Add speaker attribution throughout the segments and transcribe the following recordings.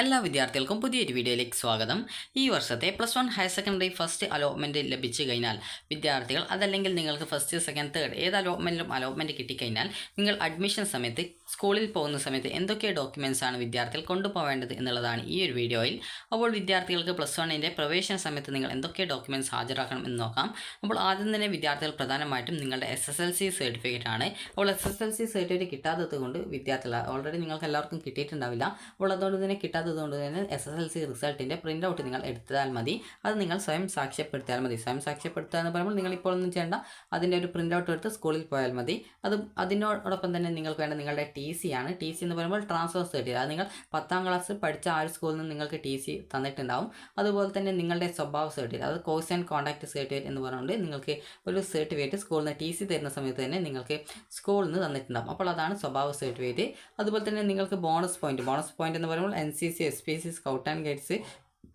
Speaker 1: എല്ലാ വിദ്യാർത്ഥികൾക്കും പുതിയൊരു വീഡിയോയിലേക്ക് സ്വാഗതം. ഈ വർഷത്തെ plus one higher secondary first allotment ലഭിച്ചു കഴിഞ്ഞാൽ വിദ്യാർത്ഥികൾ അതല്ലെങ്കിൽ നിങ്ങൾക്ക് ഫസ്റ്റ് സെക്കൻഡ് തേർഡ് ഏത് അലോട്ട്മെന്റിലും അലോട്ട്മെന്റ് കിട്ടിക്കഴിഞ്ഞാൽ നിങ്ങൾ അഡ്മിഷൻ സമയത്ത് സ്കൂളിൽ പോകുന്ന സമയത്ത് എന്തൊക്കെ ഡോക്യുമെന്റ്സ് ആണ് വിദ്യാർത്ഥികൾ കൊണ്ടുപോകേണ്ടത് എന്നുള്ളതാണ് ഈ ഒരു വീഡിയോയിൽ. അപ്പോൾ വിദ്യാർത്ഥികൾക്ക് പ്ലസ് വണ്ണിന്റെ പ്രവേശന സമയത്ത് നിങ്ങൾ എന്തൊക്കെ ഡോക്യുമെന്റ്സ് ഹാജരാക്കണം എന്ന് നോക്കാം. അപ്പോൾ ആദ്യം തന്നെ വിദ്യാർത്ഥികൾ പ്രധാനമായിട്ടും നിങ്ങളുടെ S S L C certificate ആണ്. അപ്പോൾ S S L C certificate കിട്ടാത്തത് കൊണ്ട് വിദ്യാർത്ഥികൾ ഓൾറെഡി നിങ്ങൾക്ക് എല്ലാവർക്കും കിട്ടിയിട്ടുണ്ടാവില്ല. അപ്പോൾ അതുകൊണ്ട് തന്നെ കിട്ടാത്തത് കൊണ്ട് തന്നെ എസ് എസ് എൽ സി റിസൾട്ടിന്റെ പ്രിന്റ് ഔട്ട് നിങ്ങൾ എടുത്താൽ മതി. അത് നിങ്ങൾ സ്വയം സാക്ഷ്യപ്പെടുത്തിയാൽ മതി. സ്വയം സാക്ഷ്യപ്പെടുത്തുക എന്ന് പറയുമ്പോൾ നിങ്ങൾ ഇപ്പോൾ ഒന്നും ചെയ്യേണ്ട. അതിന്റെ ഒരു പ്രിന്റ് ഔട്ട് എടുത്ത് സ്കൂളിൽ പോയാൽ മതി. അത് അതിനോടൊപ്പം തന്നെ നിങ്ങൾക്ക് വേണ്ട നിങ്ങളുടെ സി ആണ്. ടി സി എന്ന് പറയുമ്പോൾ ട്രാൻസ്ഫർ സർട്ടിഫിക്കറ്റ് അത് നിങ്ങൾ പത്താം ക്ലാസ് പഠിച്ച ആ ഒരു സ്കൂളിൽ നിന്ന് നിങ്ങൾക്ക് ടി സി തന്നിട്ടുണ്ടാവും. അതുപോലെ തന്നെ നിങ്ങളുടെ സ്വഭാവ സർട്ടിഫിക്കറ്റ് അത് കോഴ്സ് ആൻഡ് കോൺടാക്ട് സർട്ടിഫിക്കറ്റ് എന്ന് പറഞ്ഞുകൊണ്ട് നിങ്ങൾക്ക് ഒരു സർട്ടിഫിക്കറ്റ് സ്കൂളിൽ നിന്ന് ടി സി തരുന്ന സമയത്ത് തന്നെ നിങ്ങൾക്ക് സ്കൂളിൽ നിന്ന് തന്നിട്ടുണ്ടാവും. അപ്പോൾ അതാണ് സ്വഭാവ സർട്ടിഫിക്കറ്റ് അതുപോലെ തന്നെ നിങ്ങൾക്ക് ബോണസ് പോയിന്റ് ബോണസ് പോയിന്റ് എന്ന് പറയുമ്പോൾ N C C S P C scout and guides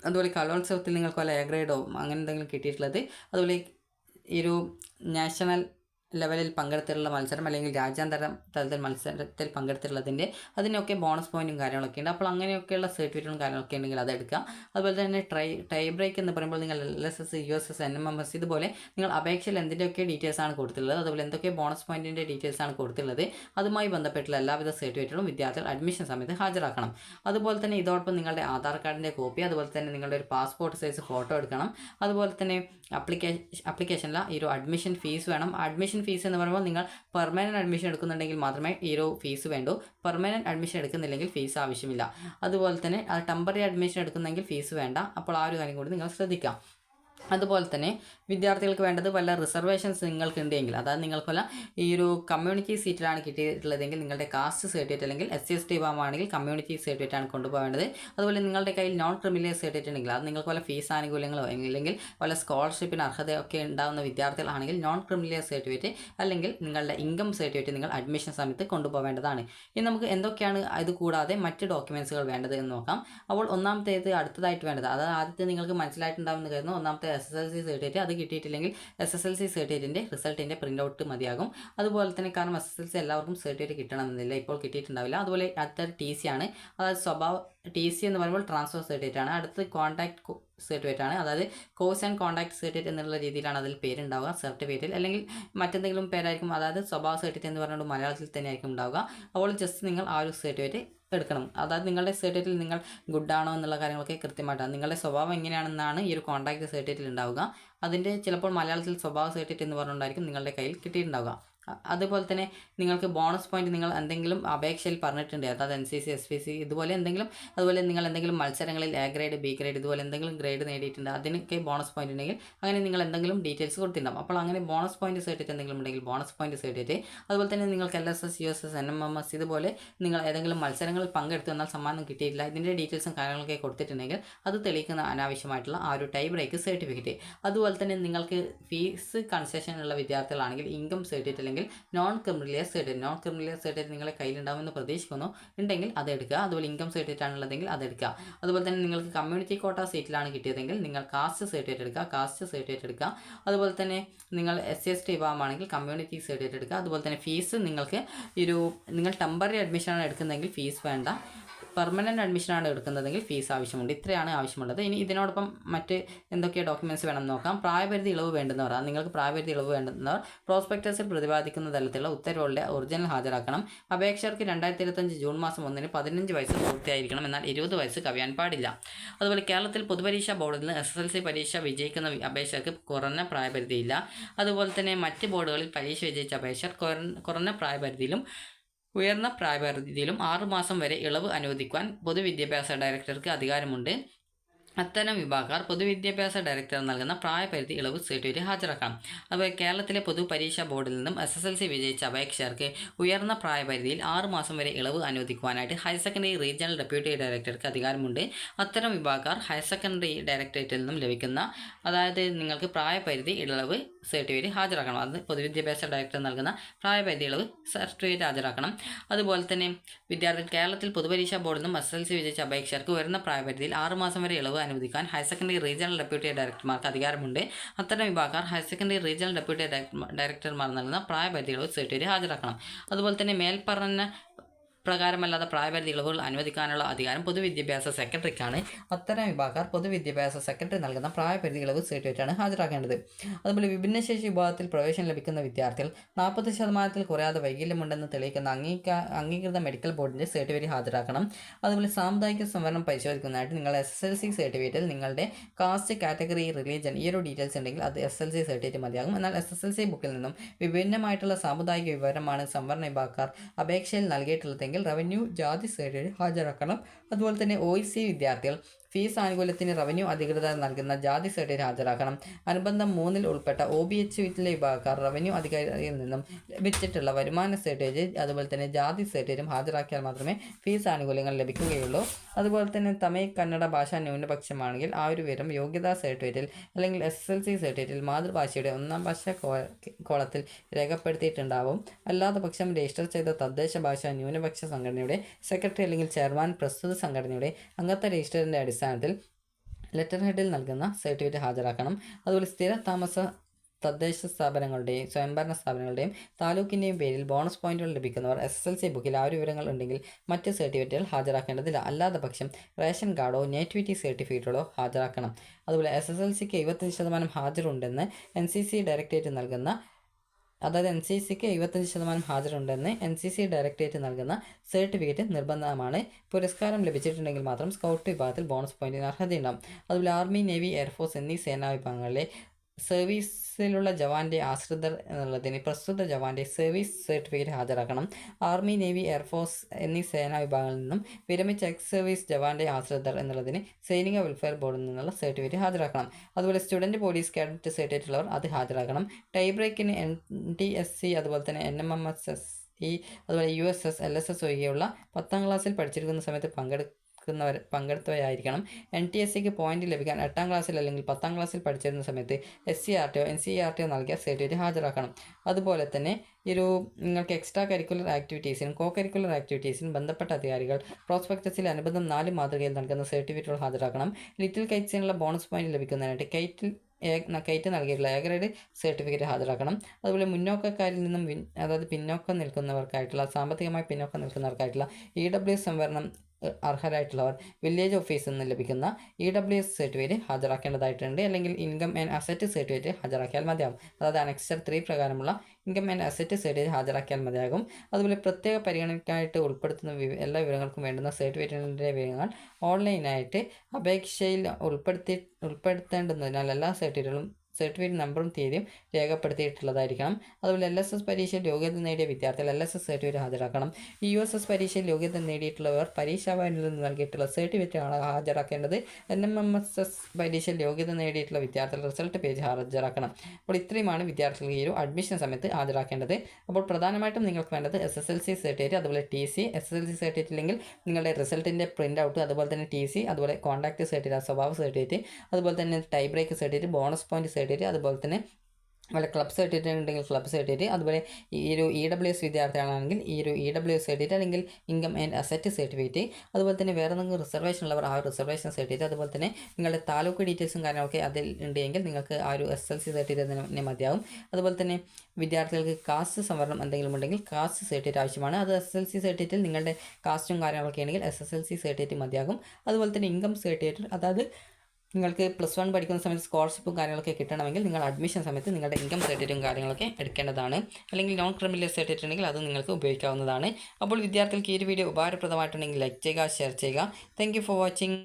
Speaker 1: അതുപോലെ കലോത്സവത്തിൽ നിങ്ങൾക്ക് വല്ല എ ഗ്രേഡോ അങ്ങനെ എന്തെങ്കിലും കിട്ടിയിട്ടുള്ളത്. അതുപോലെ ഈ ഒരു നാഷണൽ ലെവലിൽ പങ്കെടുത്തിട്ടുള്ള മത്സരം അല്ലെങ്കിൽ രാജ്യാന്തര തലത്തിൽ മത്സരത്തിൽ പങ്കെടുത്തിട്ടുള്ളതിന്റെ അതിനൊക്കെ ബോണസ് പോയിന്റും കാര്യങ്ങളൊക്കെ ഉണ്ട്. അപ്പോൾ അങ്ങനെയൊക്കെയുള്ള സർട്ടിഫിക്കറ്റും കാര്യങ്ങളൊക്കെ ഉണ്ടെങ്കിൽ അത് എടുക്കാം. അതുപോലെ തന്നെ ട്രൈ ടൈ ബ്രേക്ക് എന്ന് പറയുമ്പോൾ നിങ്ങൾ L S S U S S N M M S ഇതുപോലെ നിങ്ങൾ അപേക്ഷയിൽ എന്തിന്റെയൊക്കെ ഡീറ്റെയിൽസ് ആണ് കൊടുത്തിട്ടുള്ളത് അതുപോലെ എന്തൊക്കെ ബോണസ് പോയിന്റിന്റെ ഡീറ്റെയിൽസ് ആണ് കൊടുത്തിട്ടുള്ളത് അതുമായി ബന്ധപ്പെട്ടുള്ള എല്ലാവിധ സർട്ടിഫിക്കറ്റുകളും വിദ്യാർത്ഥികൾ അഡ്മിഷൻ സമയത്ത് ഹാജരാക്കണം. അതുപോലെ തന്നെ ഇതോടൊപ്പം നിങ്ങളുടെ ആധാർ കാർഡിന്റെ കോപ്പി അതുപോലെ തന്നെ നിങ്ങളുടെ ഒരു പാസ്പോർട്ട് സൈസ് ഫോട്ടോ എടുക്കണം. അതുപോലെ തന്നെ അപ്ലിക്കേഷൻ അപ്ലിക്കേഷനിൽ ഈ ഒരു അഡ്മിഷൻ ഫീസ് വേണം. അഡ്മിഷൻ ഫീസ് എന്ന് പറയുമ്പോൾ നിങ്ങൾ പെർമനന്റ് അഡ്മിഷൻ എടുക്കുന്നുണ്ടെങ്കിൽ മാത്രമേ ഈ ഒരു ഫീസ് വേണ്ടൂ. പെർമനന്റ് അഡ്മിഷൻ എടുക്കുന്നില്ലെങ്കിൽ ഫീസ് ആവശ്യമില്ല. അതുപോലെ തന്നെ ടെമ്പററി അഡ്മിഷൻ എടുക്കുന്നെങ്കിൽ ഫീസ് വേണ്ട. അപ്പോൾ ആ ഒരു കാര്യം കൂടി നിങ്ങൾ ശ്രദ്ധിക്കാം അതുപോലെ തന്നെ വിദ്യാർത്ഥികൾക്ക് വേണ്ടത് വല്ല റിസർവേഷൻസ് നിങ്ങൾക്ക് ഉണ്ടെങ്കിൽ അതായത് നിങ്ങൾക്ക് വല്ല ഈ ഒരു കമ്മ്യൂണിറ്റി സീറ്റിലാണ് കിട്ടിയിട്ടുള്ളതെങ്കിൽ നിങ്ങളുടെ കാസ്റ്റ് സർട്ടിഫിക്കറ്റ് അല്ലെങ്കിൽ എസ് സി എസ് ടി ആണെങ്കിൽ കമ്മ്യൂണിറ്റി സർട്ടിഫിക്കറ്റ് ആണ് കൊണ്ടുപോകേണ്ടത്. അതുപോലെ നിങ്ങളുടെ കയ്യിൽ നോൺ ക്രിമിനൽ സർട്ടിഫിക്കറ്റ് ഉണ്ടെങ്കിൽ അത് നിങ്ങൾക്ക് വല്ല ഫീസ് ആനുകൂല്യങ്ങളോ അല്ലെങ്കിൽ വല്ല സ്കോളർഷിപ്പിന് അർഹതയൊക്കെ ഉണ്ടാകുന്ന വിദ്യാർത്ഥികളാണെങ്കിൽ നോൺ ക്രിമിനൽ സർട്ടിഫിക്കറ്റ് അല്ലെങ്കിൽ നിങ്ങളുടെ ഇൻകം സർട്ടിഫിക്കറ്റ് നിങ്ങൾ അഡ്മിഷൻ സമയത്ത് കൊണ്ടുപോകേണ്ടതാണ്. ഇനി നമുക്ക് എന്തൊക്കെയാണ് ഇത് കൂടാതെ മറ്റ് ഡോക്യുമെൻസുകൾ വേണ്ടത് എന്ന് നോക്കാം. അപ്പോൾ ഒന്നാമത്തേത് അടുത്തതായിട്ട് വേണ്ടത് അതായത് ആദ്യത്തെ നിങ്ങൾക്ക് മനസ്സിലായിട്ടുണ്ടാവുമെന്ന് കരുതുന്നു ഒന്നാമത്തെ S S L C certificate അത് കിട്ടിയിട്ടില്ലെങ്കിൽ എസ് എസ് എൽ സി സർട്ടിഫിക്കറ്റിന്റെ റിസൾട്ടിന്റെ പ്രിന്റ് ഔട്ട് മതിയാകും. അതുപോലെ തന്നെ കാരണം എസ് എസ് എൽ സി എല്ലാവർക്കും സർട്ടിഫിക്കറ്റ് കിട്ടണമെന്നില്ല. ഇപ്പോൾ കിട്ടിയിട്ടുണ്ടാവില്ല. അതുപോലെ അടുത്ത ടി സി ആണ്. അതായത് സ്വഭാവ ടി സി എന്ന് പറയുമ്പോൾ ട്രാൻസ്ഫർ സർട്ടിഫിക്കറ്റ് ആണ്. അടുത്ത് കോൺടാക്ട് സർട്ടിഫിക്കറ്റ് ആണ്. അതായത് കോഴ്സ് ആൻഡ് കോൺടാക്ട് സർട്ടിഫിക്കറ്റ് എന്നുള്ള രീതിയിലാണ് അതിൽ പേരുണ്ടാവുക. സർട്ടിഫിക്കറ്റിൽ അല്ലെങ്കിൽ മറ്റെന്തെങ്കിലും പേരായിരിക്കും. അതായത് സ്വഭാവ സർട്ടിഫിക്കറ്റ് എന്ന് പറഞ്ഞുകൊണ്ട് മലയാളത്തിൽ തന്നെ ആയിരിക്കും ഉണ്ടാവുക. അപ്പോൾ ജസ്റ്റ് നിങ്ങൾ ആ ഒരു സർട്ടിഫിക്കറ്റ് എടുക്കണം. അതായത് നിങ്ങളുടെ സർട്ടിഫിക്കറ്റിൽ നിങ്ങൾ ഗുഡ് ആണോ എന്നുള്ള കാര്യങ്ങളൊക്കെ കൃത്യമായിട്ടാണ് നിങ്ങളുടെ സ്വഭാവം എങ്ങനെയാണെന്നാണ് ഈ ഒരു കോൺടാക്ട് സർട്ടിഫിക്കറ്റിൽ ഉണ്ടാവുക. അതിന്റെ ചിലപ്പോൾ മലയാളത്തിൽ സ്വഭാവ സർട്ടിഫിക്കറ്റ് എന്ന് പറഞ്ഞുകൊണ്ടായിരിക്കും നിങ്ങളുടെ കയ്യിൽ കിട്ടിയിട്ടുണ്ടാവുക. അതുപോലെ തന്നെ നിങ്ങൾക്ക് ബോണസ് പോയിന്റ് നിങ്ങൾ എന്തെങ്കിലും അപേക്ഷയിൽ പറഞ്ഞിട്ടുണ്ട്. അതായത് N C C S P C ഇതുപോലെ എന്തെങ്കിലും അതുപോലെ നിങ്ങൾ എന്തെങ്കിലും മത്സരങ്ങളിൽ എ ഗ്രേഡ് ബി ഗ്രേഡ് ഇതുപോലെ എന്തെങ്കിലും ഗ്രേഡ് നേടിയിട്ടുണ്ട്. അതിനൊക്കെ ബോണസ് പോയിന്റ് ഉണ്ടെങ്കിൽ അങ്ങനെ നിങ്ങൾ എന്തെങ്കിലും ഡീറ്റെയിൽസ് കൊടുത്തിട്ടുണ്ടാകും അപ്പോൾ അങ്ങനെ ബോണസ് പോയിന്റ് സർട്ടിഫിക്കറ്റ് എന്തെങ്കിലും ഉണ്ടെങ്കിൽ ബോണസ് പോയിന്റ് സർട്ടിഫിക്കറ്റ് അതുപോലെ തന്നെ നിങ്ങൾക്ക് L S S U S S N M M S ഇതുപോലെ നിങ്ങൾ ഏതെങ്കിലും മത്സരങ്ങളിൽ പങ്കെടുത്തു എന്നാൽ സമ്മാനം കിട്ടിയിട്ടില്ല. ഇതിന്റെ ഡീറ്റെയിൽസും കാര്യങ്ങളൊക്കെ കൊടുത്തിട്ടുണ്ടെങ്കിൽ അത് തെളിയിക്കുന്ന അനാവശ്യമായിട്ടുള്ള ആ ഒരു ടൈ ബ്രേക്ക് സർട്ടിഫിക്കറ്റ് അതുപോലെ തന്നെ നിങ്ങൾക്ക് ഫീസ് കൺസെഷൻ ഉള്ള വിദ്യാർത്ഥികളാണെങ്കിൽ ഇൻകം സർട്ടിഫിക്കറ്റ് അല്ലെങ്കിൽ non creamy layer certificate non creamy layer certificate നിങ്ങളുടെ കയ്യിലുണ്ടാവുമെന്ന് പ്രതീക്ഷിക്കുന്നു. ഉണ്ടെങ്കിൽ അത് എടുക്കുക. അതുപോലെ ഇൻകം സർട്ടിഫിക്കറ്റ് ആണുള്ളതെങ്കിൽ അത് എടുക്കുക. അതുപോലെ തന്നെ നിങ്ങൾക്ക് കമ്മ്യൂണിറ്റി കോട്ട സീറ്റിലാണ് കിട്ടിയതെങ്കിൽ നിങ്ങൾ കാസ്റ്റ് സർട്ടിഫിക്കറ്റ് എടുക്കുക. കാസ്റ്റ് സർട്ടിഫിക്കറ്റ് എടുക്കുക. അതുപോലെ തന്നെ നിങ്ങൾ എസ് സി എസ് ടി വിഭാഗമാണെങ്കിൽ കമ്മ്യൂണിറ്റി സർട്ടിഫിക്കറ്റ് എടുക്കുക. അതുപോലെ തന്നെ ഫീസ് നിങ്ങൾക്ക് ഒരു നിങ്ങൾ ടെമ്പററി അഡ്മിഷനാണ് എടുക്കുന്നതെങ്കിൽ ഫീസ് വേണ്ട. പെർമനന്റ് അഡ്മിഷനാണ് എടുക്കുന്നതെങ്കിൽ ഫീസ് ആവശ്യമുണ്ട്. ഇത്രയാണ് ആവശ്യമുള്ളത്. ഇനി ഇതിനോടൊപ്പം മറ്റ് എന്തൊക്കെ ഡോക്യുമെന്റ്സ് വേണം നോക്കാം. പ്രായപരിധി ഇളവ് വേണ്ടുന്നവർ നിങ്ങൾക്ക് പ്രായപരിധി ഇളവ് വേണ്ടുന്നവർ പ്രോസ്പെക്ടസിൽ പ്രതിപാദിക്കുന്ന തലത്തിലുള്ള ഉത്തരവുകളുടെ ഒറിജിനൽ ഹാജരാക്കണം. അപേക്ഷകർക്ക് രണ്ടായിരത്തി ഇരുപത്തഞ്ച് ജൂൺ മാസം ഒന്നിന് പതിനഞ്ച് വയസ്സ് പൂർത്തിയായിരിക്കണം. എന്നാൽ ഇരുപത് വയസ്സ് കവിയാൻ പാടില്ല. അതുപോലെ കേരളത്തിൽ പൊതുപരീക്ഷാ ബോർഡിൽ നിന്ന് എസ് എസ് എൽ സി പരീക്ഷ വിജയിക്കുന്ന അപേക്ഷകർക്ക് കുറഞ്ഞ പ്രായപരിധിയില്ല. അതുപോലെ തന്നെ മറ്റ് ബോർഡുകളിൽ പരീക്ഷ വിജയിച്ച അപേക്ഷകർ കുറഞ്ഞ പ്രായപരിധിയിലും ഉയർന്ന പ്രായപരിധിയിലും ആറുമാസം വരെ ഇളവ് അനുവദിക്കുവാൻ പൊതുവിദ്യാഭ്യാസ ഡയറക്ടർക്ക് അധികാരമുണ്ട്. അത്തരം വിഭാഗക്കാർ പൊതുവിദ്യാഭ്യാസ ഡയറക്ടർ നൽകുന്ന പ്രായപരിധി ഇളവ് സർട്ടിഫിക്കറ്റ് ഹാജരാക്കാം. അതുപോലെ കേരളത്തിലെ പൊതുപരീക്ഷാ ബോർഡിൽ നിന്നും എസ് എസ് എൽ സി വിജയിച്ച അപേക്ഷകർക്ക് ഉയർന്ന പ്രായപരിധിയിൽ ആറുമാസം വരെ ഇളവ് അനുവദിക്കുവാനായിട്ട് ഹയർ സെക്കൻഡറി റീജിയണൽ ഡെപ്യൂട്ടി ഡയറക്ടർക്ക് അധികാരമുണ്ട്. അത്തരം വിഭാഗക്കാർ ഹയർ സെക്കൻഡറി ഡയറക്ടറേറ്റിൽ നിന്നും ലഭിക്കുന്ന അതായത് നിങ്ങൾക്ക് പ്രായപരിധി ഇളവ് സർട്ടിഫിക്കറ്റ് ഹാജരാക്കണം. അത് പൊതുവിദ്യാഭ്യാസ ഡയറക്ടർ നൽകുന്ന പ്രായപരിധി ഇളവ് സർട്ടിഫിക്കറ്റ് ഹാജരാക്കണം. അതുപോലെ തന്നെ വിദ്യാർത്ഥികൾ കേരളത്തിൽ പൊതുപരീക്ഷാ ബോർഡിൽ നിന്നും എസ് എൽ സി വിജയിച്ച അപേക്ഷകർക്ക് വരുന്ന പ്രായപരിധിയിൽ ആറുമാസം വരെ ഇളവ് അനുവദിക്കാൻ ഹയർ സെക്കൻഡറി റീജിയണൽ ഡെപ്യൂട്ടി ഡയറക്ടർമാർക്ക് അധികാരമുണ്ട്. അത്തരം വിഭാഗക്കാർ ഹയർ സെക്കൻഡറി റീജിയണൽ ഡെപ്യൂട്ടി ഡയറക്ടർമാർ നൽകുന്ന പ്രായപരിധി ഇളവ് സർട്ടിഫിക്കറ്റ് ഹാജരാക്കണം. അതുപോലെ തന്നെ മേൽപ്പറഞ്ഞ പ്രകാരമല്ലാതെ പ്രായപരിധി ഇളവുകൾ അനുവദിക്കാനുള്ള അധികാരം പൊതുവിദ്യാഭ്യാസ സെക്രട്ടറിക്കാണ്. അത്തരം വിഭാഗക്കാർ പൊതുവിദ്യാഭ്യാസ സെക്രട്ടറി നൽകുന്ന പ്രായപരിധി ഇളവ് സർട്ടിഫിക്കറ്റാണ് ഹാജരാക്കേണ്ടത്. അതുപോലെ വിഭിന്നശേഷി വിഭാഗത്തിൽ പ്രവേശനം ലഭിക്കുന്ന വിദ്യാർത്ഥികൾ നാൽപ്പത് ശതമാനത്തിൽ കുറയാതെ വൈകല്യമുണ്ടെന്ന് തെളിയിക്കുന്ന അംഗീകാ അംഗീകൃത മെഡിക്കൽ ബോർഡിന്റെ സർട്ടിഫിക്കറ്റ് ഹാജരാക്കണം. അതുപോലെ സാമുദായിക സംവരണം പരിശോധിക്കുന്നതായിട്ട് നിങ്ങൾ എസ് എൽ സി സർട്ടിഫിക്കറ്റിൽ നിങ്ങളുടെ കാസ്റ്റ് കാറ്റഗറി റിലീജൻ ഈ ഒരു ഡീറ്റെയിൽസ് ഉണ്ടെങ്കിൽ അത് എസ് എൽ സി സർട്ടിഫിക്കറ്റ് മതിയാകും. എന്നാൽ എസ് എസ് എൽ സി ബുക്കിൽ നിന്നും വിഭിന്നമായിട്ടുള്ള സാമുദായിക വിവരമാണ് സംവരണ വിഭാഗക്കാർ അപേക്ഷയിൽ നൽകിയിട്ടുള്ളതെങ്കിൽ റവന്യൂ ജാതി സർട്ടിഫിക്കറ്റ് ഹാജരാക്കണം. അതുപോലെ തന്നെ ഒ വിദ്യാർത്ഥികൾ ഫീസ് ആനുകൂല്യത്തിന് റവന്യൂ അധികൃതർ നൽകുന്ന ജാതി സർട്ടിഫിക്കറ്റ് ഹാജരാക്കണം. അനുബന്ധം മൂന്നിൽ ഉൾപ്പെട്ട ഒ ബി എച്ച് വീട്ടിലെ വിഭാഗക്കാർ റവന്യൂ അധികാരിയിൽ നിന്നും ലഭിച്ചിട്ടുള്ള വരുമാന സർട്ടിഫിക്കറ്റ് അതുപോലെ തന്നെ ജാതി സർട്ടിഫിക്കറ്റും ഹാജരാക്കിയാൽ മാത്രമേ ഫീസ് ആനുകൂല്യങ്ങൾ ലഭിക്കുകയുള്ളൂ. അതുപോലെ തന്നെ തമിഴ് കന്നഡ ഭാഷ ന്യൂനപക്ഷമാണെങ്കിൽ ആ ഒരു വിവരം യോഗ്യതാ സർട്ടിഫിക്കറ്റിൽ അല്ലെങ്കിൽ എസ് എൽ സി സർട്ടിഫിക്കറ്റിൽ മാതൃഭാഷയുടെ ഒന്നാം ഭാഷ കോളത്തിൽ രേഖപ്പെടുത്തിയിട്ടുണ്ടാവും. അല്ലാത്ത പക്ഷം രജിസ്റ്റർ ചെയ്ത തദ്ദേശ ഭാഷ ന്യൂനപക്ഷ സംഘടനയുടെ സെക്രട്ടറി അല്ലെങ്കിൽ ചെയർമാൻ പ്രസ്തുത സംഘടനയുടെ അംഗത്വ രജിസ്റ്ററിന്റെ അടിസ്ഥാനത്തിൽ ലെറ്റർ ഹെഡിൽ നൽകുന്ന സർട്ടിഫിക്കറ്റ് ഹാജരാക്കണം. അതുപോലെ സ്ഥിര താമസ തദ്ദേശ സ്ഥാപനങ്ങളുടെയും സ്വയംഭരണ സ്ഥാപനങ്ങളുടെയും താലൂക്കിന്റെയും പേരിൽ ബോണസ് പോയിന്റുകൾ ലഭിക്കുന്നവർ എസ് എസ് എൽ സി ബുക്കിൽ ആ വിവരങ്ങൾ ഉണ്ടെങ്കിൽ മറ്റ് സർട്ടിഫിക്കറ്റുകൾ ഹാജരാക്കേണ്ടതില്ല. അല്ലാത്ത പക്ഷം റേഷൻ കാർഡോ നേറ്റിവിറ്റി സർട്ടിഫിക്കറ്റുകളോ ഹാജരാക്കണം. അതുപോലെ എസ് എസ് എൽ സിക്ക് എഴുപത്തഞ്ച് ശതമാനം ഹാജരുണ്ടെന്ന് എൻ സി സി ഡയറക്ടറേറ്റ് നൽകുന്ന അതായത് എൻ സി സിക്ക് എഴുപത്തഞ്ച് ശതമാനം ഹാജരുണ്ടെന്ന് എൻ സി സി ഡയറക്ടറേറ്റ് നൽകുന്ന സർട്ടിഫിക്കറ്റ് നിർബന്ധമാണ്. പുരസ്കാരം ലഭിച്ചിട്ടുണ്ടെങ്കിൽ മാത്രം സ്കൗട്ട് വിഭാഗത്തിൽ ബോണസ് പോയിന്റിന് അർഹതയുണ്ടാകും അതുപോലെ ആർമി നേവി എയർഫോഴ്സ് എന്നീ സേനാ വിഭാഗങ്ങളിലെ സർവീസിലുള്ള ജവാന്റെ ആശ്രിതർ എന്നുള്ളതിന് പ്രസ്തുത ജവാന്റെ സർവീസ് സർട്ടിഫിക്കറ്റ് ഹാജരാക്കണം. ആർമി നേവി എയർഫോഴ്സ് എന്നീ സേനാ വിഭാഗങ്ങളിൽ നിന്നും വിരമിച്ച എക്സ് സർവീസ് ജവാന്റെ ആശ്രിതർ എന്നുള്ളതിന് സൈനിക വെൽഫെയർ ബോർഡിൽ നിന്നുള്ള സർട്ടിഫിക്കറ്റ് ഹാജരാക്കണം. അതുപോലെ സ്റ്റുഡന്റ് പോലീസ് കാഡറ്റ് സർട്ടിഫിക്കറ്റ് ഉള്ളവർ അത് ഹാജരാക്കണം. ടൈ ബ്രേക്കിന് എൻ ടി എസ് സി അതുപോലെ തന്നെ N M M S S E അതുപോലെ U S S L S S ഒഴികെയുള്ള പത്താം ക്ലാസ്സിൽ പഠിച്ചിരിക്കുന്ന സമയത്ത് പങ്കെടുക്കുന്നവർ പങ്കെടുത്തവരായിരിക്കണം. എൻ ടി എസ് സിക്ക് പോയിന്റ് ലഭിക്കാൻ എട്ടാം ക്ലാസ്സിൽ അല്ലെങ്കിൽ പത്താം ക്ലാസ്സിൽ പഠിച്ചിരുന്ന സമയത്ത് S C R T O N C R T O നൽകിയ സർട്ടിഫിക്കറ്റ് ഹാജരാക്കണം. അതുപോലെ തന്നെ ഒരു നിങ്ങൾക്ക് എക്സ്ട്രാ കരിക്കുലർ ആക്ടിവിറ്റീസിനും കോ കരിക്കുലർ ആക്ടിവിറ്റീസിനും ബന്ധപ്പെട്ട അധികാരികൾ പ്രോസ്പെക്ടസിൽ അനുബന്ധം നാല് മാതൃകയിൽ നൽകുന്ന സർട്ടിഫിക്കറ്റുകൾ ഹാജരാക്കണം. ലിറ്റിൽ കൈറ്റ്സിനുള്ള ബോണസ് പോയിന്റ് ലഭിക്കുന്നതിനായിട്ട് കൈറ്റിൽ കയറ്റ് നൽകിയിട്ടുള്ള എ ഗ്രേഡ് സർട്ടിഫിക്കറ്റ് ഹാജരാക്കണം. അതുപോലെ മുന്നോക്കക്കാരിൽ നിന്നും അതായത് പിന്നോക്കം നിൽക്കുന്നവർക്കായിട്ടുള്ള സാമ്പത്തികമായി പിന്നോക്കം നിൽക്കുന്നവർക്കായിട്ടുള്ള ഇ ഡബ്ല്യു സംവരണം അർഹരായിട്ടുള്ളവർ വില്ലേജ് ഓഫീസിൽ നിന്ന് ലഭിക്കുന്ന ഇ ഡബ്ല്യു എസ് സർട്ടിഫിക്കറ്റ് ഹാജരാക്കേണ്ടതായിട്ടുണ്ട്. അല്ലെങ്കിൽ ഇൻകം ആൻഡ് അസറ്റ് സർട്ടിഫിക്കറ്റ് ഹാജരാക്കിയാൽ മതിയാകും അതായത് അനക്സർ ത്രീ പ്രകാരമുള്ള ഇൻകം ആൻഡ് അസറ്റ് സർട്ടിഫിക്കറ്റ് ഹാജരാക്കിയാൽ മതിയാകും. അതുപോലെ പ്രത്യേക പരിഗണനയ്ക്കായിട്ട് ഉൾപ്പെടുത്തുന്ന എല്ലാ വിവരങ്ങൾക്കും വേണ്ടുന്ന സർട്ടിഫിക്കറ്റിന്റെ വിവരങ്ങൾ ഓൺലൈനായിട്ട് അപേക്ഷയിൽ ഉൾപ്പെടുത്തി ഉൾപ്പെടുത്തേണ്ടുന്നതിനാൽ എല്ലാ സർട്ടിഫിക്കറ്റുകളും സർട്ടിഫിക്കറ്റ് നമ്പറും തീയതിയും രേഖപ്പെടുത്തിയിട്ടുള്ളതായിരിക്കണം. അതുപോലെ എൽ എസ് എസ് പരീക്ഷയിൽ യോഗ്യത നേടിയ വിദ്യാർത്ഥികൾ എൽ എസ് എസ് സർട്ടിഫിക്കറ്റ് ഹാജരാക്കണം. ഈ യു എസ് എസ് പരീക്ഷയിൽ യോഗ്യത നേടിയിട്ടുള്ളവർ പരീക്ഷാ ഭവനിൽ നിന്ന് നൽകിയിട്ടുള്ള സർട്ടിഫിക്കറ്റാണ് ഹാജരാക്കേണ്ടത്. N M M S S പരീക്ഷയിൽ യോഗ്യത നേടിയിട്ടുള്ള വിദ്യാർത്ഥികൾ റിസൾട്ട് പേജ് ഹാജരാക്കണം. അപ്പോൾ ഇത്രയുമാണ് വിദ്യാർത്ഥികൾ ഈ ഒരു അഡ്മിഷൻ സമയത്ത് ഹാജരാക്കേണ്ടത്. അപ്പോൾ പ്രധാനമായിട്ടും നിങ്ങൾക്ക് വേണ്ടത് S S L C certificate അതുപോലെ T C S S L C certificate ഇല്ലെങ്കിൽ നിങ്ങളുടെ റിസൾട്ടിന്റെ പ്രിന്റ് ഔട്ട് അതുപോലെ തന്നെ ടി സി അതുപോലെ കോൺടാക്ട് സർട്ടിഫിക്കറ്റ് സ്വഭാവ സർട്ടിഫിക്കറ്റ് അതുപോലെ തന്നെ tie break certificate bonus point certificate അതുപോലെ തന്നെ അതുപോലെ ക്ലബ് സർട്ടിഫിക്കറ്റ് ഉണ്ടെങ്കിൽ ക്ലബ് സർട്ടിഫിക്കറ്റ് അതുപോലെ ഈ ഒരു ഇ ഡബ്ല്യു എസ് വിദ്യാർത്ഥികളാണെങ്കിൽ ഈ ഒരു ഇ ഡബ്ല്യു എസ് സർട്ടിഫിക്കറ്റ് അല്ലെങ്കിൽ ഇൻകം ആൻഡ് അസറ്റ് സർട്ടിഫിക്കറ്റ് അതുപോലെ തന്നെ വേറെ നിങ്ങൾക്ക് റിസർവേഷൻ ഉള്ളവർ ആ റിസർവേഷൻ സർട്ടിഫിക്കറ്റ് അതുപോലെ തന്നെ നിങ്ങളുടെ താലൂക്ക് ഡീറ്റെയിൽസും കാര്യങ്ങളൊക്കെ അതിൽ ഉണ്ടെങ്കിൽ നിങ്ങൾക്ക് ആ ഒരു എസ് എൽ സി സർട്ടിഫിക്കറ്റ് തന്നെ മതിയാവും. അതുപോലെ തന്നെ വിദ്യാർത്ഥികൾക്ക് കാസ്റ്റ് സംവരണം എന്തെങ്കിലും ഉണ്ടെങ്കിൽ കാസ്റ്റ് സർട്ടിഫിക്കറ്റ് ആവശ്യമാണ്. അത് എസ് എൽ സി സർട്ടിഫിക്കറ്റിൽ നിങ്ങളുടെ കാസ്റ്റും കാര്യങ്ങളൊക്കെ ആണെങ്കിൽ S S L C certificate മതിയാകും. അതുപോലെ തന്നെ ഇൻകം സർട്ടിഫിക്കറ്റ് അതായത് നിങ്ങൾക്ക് പ്ലസ് വൺ പഠിക്കുന്ന സമയത്ത് സ്കോളർഷിപ്പും കാര്യങ്ങളൊക്കെ കിട്ടണമെങ്കിൽ നിങ്ങൾ അഡ്മിഷൻ സമയത്ത് നിങ്ങളുടെ ഇൻകം സർട്ടിഫിക്കറ്റും കാര്യങ്ങളൊക്കെ എടുക്കേണ്ടതാണ്. അല്ലെങ്കിൽ നോൺ ക്രിമിനൽ സർട്ടിഫിക്കറ്റ് ഉണ്ടെങ്കിൽ അത് നിങ്ങൾക്ക് ഉപയോഗിക്കാവുന്നതാണ്. അപ്പോൾ വിദ്യാർത്ഥികൾക്ക് ഈ ഒരു വീഡിയോ ഉപകാരപ്രദമായിട്ടുണ്ടെങ്കിൽ ലൈക്ക് ചെയ്യുക ഷെയർ ചെയ്യുക. Thank for watching